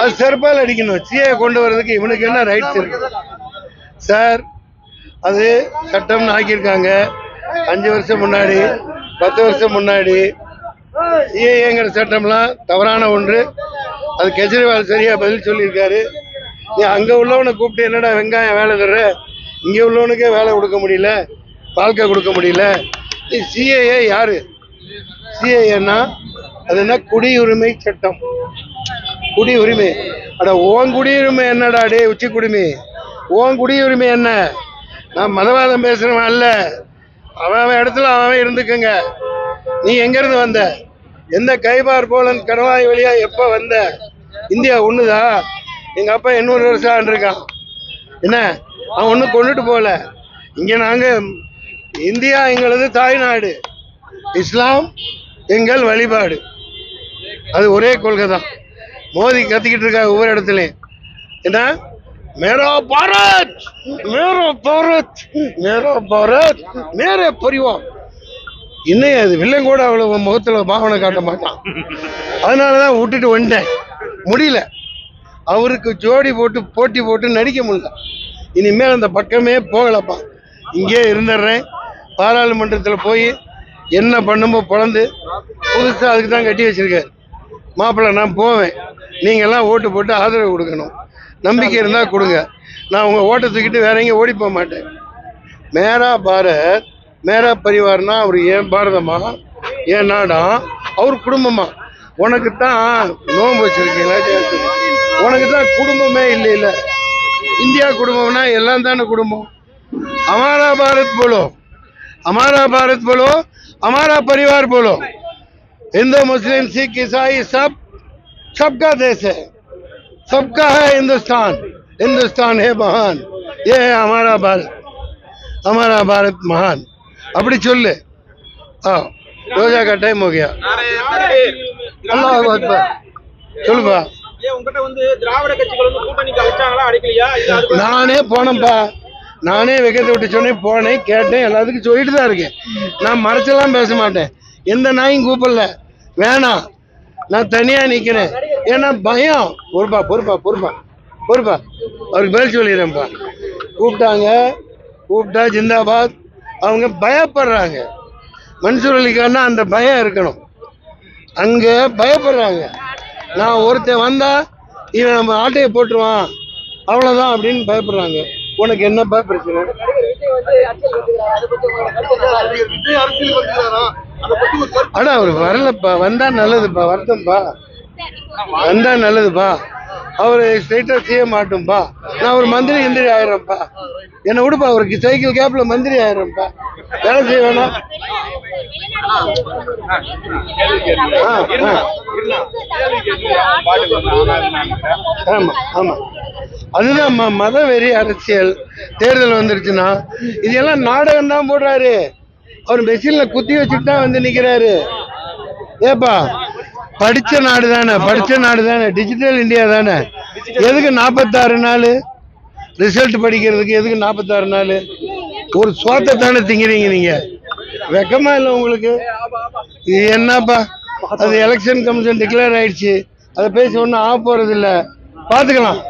அது செருப்பால் அடிக்கணும். சிஏ கொண்டு வர்றதுக்கு இவனுக்கு என்ன ரைட்ஸ் இருக்கு? சார் அது சட்டம்னு ஆக்கியிருக்காங்க. அஞ்சு வருஷம் முன்னாடி பத்து வருஷம் முன்னாடி சிஏங்கிற சட்டம்லாம் தவறான ஒன்று. அது கெஜ்ரிவால் சரியா பதில் சொல்லியிருக்காரு. நீ அங்க உள்ளவனை கூப்பிட்டு என்னடா வெங்காயம் வேலை தர்ற? இங்க உள்ளவனுக்கே வேலை கொடுக்க முடியல. வாழ்க்கை கொடுக்க முடியல. நீ சிஏஏ யாரு? சிஏஏன்னா அது என்ன? குடியுரிமை சட்டம். குடி உரிமை அட ஓன் குடியுரிமை என்னடா டே உச்சி குடிமை? ஓன் குடியுரிமை என்ன? நான் மதவாதம் பேசுறவன் அல்ல. அவன் அவன் இடத்துல அவன் இருந்துக்குங்க. நீ எங்கேருந்து வந்த? எந்த கைபார் போலன் கணவாய் வழியா எப்ப வந்த? இந்தியா ஒண்ணுதா? எங்க அப்பா எண்ணூறு வருஷம் ஆண்டிருக்கான் என்ன? அவன் ஒன்றும் கொண்டுட்டு போகல. இங்க நாங்க இந்தியா எங்களது தாய்நாடு இஸ்லாம் எங்கள் வழிபாடு. அது ஒரே கொள்கை தான் மோதி கத்திக்கிட்டு இருக்காங்க ஒவ்வொரு இடத்துலையும். என்ன? மேரா பாரத்! மேரா பாரத்! மேரா பாரத்! மேரே பரிவார் இன்னும் அது வில்லன் கூட அவ்வளவு முகத்துல பாவனை காட்ட மாட்டான். அதனாலதான் விட்டுட்டு வந்துட்டேன். முடியல. அவருக்கு ஜோடி போட்டு போட்டி போட்டு நடிக்க முடியல. இனிமேல் அந்த பக்கமே போகலப்பா. இங்கே இருந்துடுறேன். பாராளுமன்றத்தில் போய் என்ன பண்ணுமோ பிறந்து புதுசாக அதுக்கு தான் கட்டி வச்சுருக்காரு. மாப்பிள்ளை நான் போவேன். நீங்கள்லாம் ஓட்டு போட்டு ஆதரவு கொடுக்கணும். நம்பிக்கை இருந்தால் கொடுங்க. நான் உங்கள் ஓட்டை தூக்கிட்டு வேற எங்கேயும் ஓடி போக மாட்டேன். மேரா பாரத் மேரா பரிவார்னா அவர் ஏன் பாரதமா ஏன் நாடா அவர் குடும்பமா உனக்கு தான் நோம்பு வச்சுருக்கீங்களா? உனக்கு தான் குடும்பமே இல்லை இல்லை. இந்தியா குடும்பம்னா எல்லாம் தானே குடும்பம். அமாரா பாரத் போலும். हमारा भारत बोलो हमारा परिवार बोलो हिंदू मुस्लिम सिख ईसाई सब सबका देश है सबका है हिंदुस्तान हिंदुस्तान है महान ये है हमारा भारत हमारा भारत महान அப்படி சொல்லு ஆ ரோஜா का टाइम हो गया அல்லாஹ் அக்பர் சொல்லுப்பா ஏன் உங்ககிட்ட வந்து திராவிட கட்சிகள் வந்து கூட்டணிக்கு அழைச்சாங்களா அழைக்கலையா இல்ல அது நானே போனேன்ப்பா நானே வெக்கத்தை விட்டு சொன்னேன் போனேன் கேட்டேன் எல்லாத்துக்கும் சொல்லிட்டு தான் இருக்கேன். நான் மறைச்செல்லாம் பேச மாட்டேன். எந்த நாயும் கூப்பிடல. வேணாம் நான் தனியாக நிற்கிறேன் ஏன்னா பயம். பொறுப்பா பொறுப்பா பொறுப்பா. பொறுப்பா. அவருக்கு பதில் சொல்லிடுறேன்ப்பா. கூப்பிட்டாங்க. கூப்பிட்டா ஜிந்தாபாத். அவங்க பயப்படுறாங்க. மன்சூர் அலிகான்னா அந்த பயம் இருக்கணும். அங்கே பயப்படுறாங்க. நான் ஒருத்தன் வந்தால் இவன் நம்ம ஆட்டையை போட்டுருவான். அவ்வளோதான் அப்படின்னு பயப்படுறாங்க. உனக்கு என்னப்பா பிரச்சனை? அடா அவர் வரலப்பா. வந்தா நல்லதுப்பா. வரட்டும்பா வந்தா நல்லதுப்பா. அவர் ஸ்ட்ரைட்டாக செய்ய மாட்டோம்ப்பா. நான் ஒரு மந்திரி எந்திரி ஆயிரம்ப்பா என்னை விடுப்பா அவருக்கு சைக்கிள் கேப்பில் மந்திரி ஆயிரம்ப்பா வேலை செய்ய வேணாம். ஆ, ஆ. அதுதான் ம- மத வெறி அரசியல். தேர்தல் வந்துருச்சுன்னா இதெல்லாம் நாடகம் தான் போடுறாரு. அவர் மெஷினில் குத்தி வச்சுட்டு தான் வந்து நிற்கிறாரு ஏப்பா படித்த நாடு தானே படித்த நாடு தானே டிஜிட்டல் இந்தியா தானே. எதுக்கு நாற்பத்தாறு நாள்? ரிசல்ட் படிக்கிறதுக்கு எதுக்கு நாற்பத்தாறு நாள்? ஒரு சோத்தை தானே திங்கிறீங்க நீங்கள் வெக்கமா இல்லை உங்களுக்கு? இது என்னப்பா? அது எலெக்ஷன் கமிஷன் டிக்ளேர் ஆயிடுச்சு. அதை பேசி ஒன்றும் ஆக போகிறதில்ல பார்த்துக்கலாம்